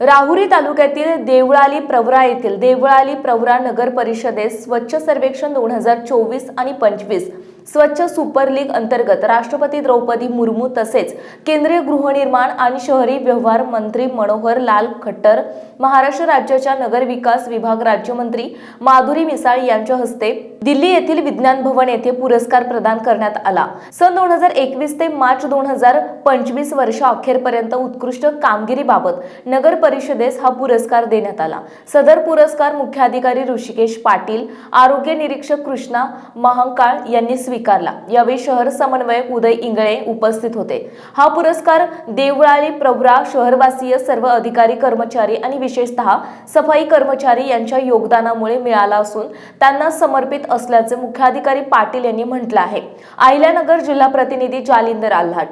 राहुरी तालुक्यातील देवळाली प्रवरा येथील देवळाली प्रवरा नगर परिषदेत स्वच्छ सर्वेक्षण दोन हजार चोवीस आणि पंचवीस स्वच्छ सुपर लीग अंतर्गत राष्ट्रपती द्रौपदी मुर्मू तसेच केंद्रीय गृहनिर्माण आणि शहरी व्यवहार मंत्री मनोहर लाल खट्टर महाराष्ट्र राज्याच्या नगर विकास विभाग राज्यमंत्री माधुरी मिसाळ यांच्या हस्ते दिल्ली येथील विज्ञान भवन येथे पुरस्कार प्रदान करण्यात आला. सन दोन हजार एकवीस ते मार्च दोन हजार पंचवीस वर्ष अखेरपर्यंत उत्कृष्ट कामगिरीबाबत नगर परिषदेस हा पुरस्कार देण्यात आला. सदर पुरस्कार मुख्याधिकारी ऋषिकेश पाटील आरोग्य निरीक्षक कृष्णा महांकाळ यांनी स्वीकारला. यावेळी शहर समन्वयक उदय इंगळे उपस्थित होते. हा पुरस्कार देवळाली प्रवरा शहरवासीय सर्व अधिकारी कर्मचारी आणि विशेषतः सफाई कर्मचारी यांच्या योगदानामुळे मिळाला असून त्यांना समर्पित असल्याचे मुख्याधिकारी पाटील यांनी म्हटलं आहे. अहिल्यानगर जिल्हा प्रतिनिधी जालिंदर आल्हाट.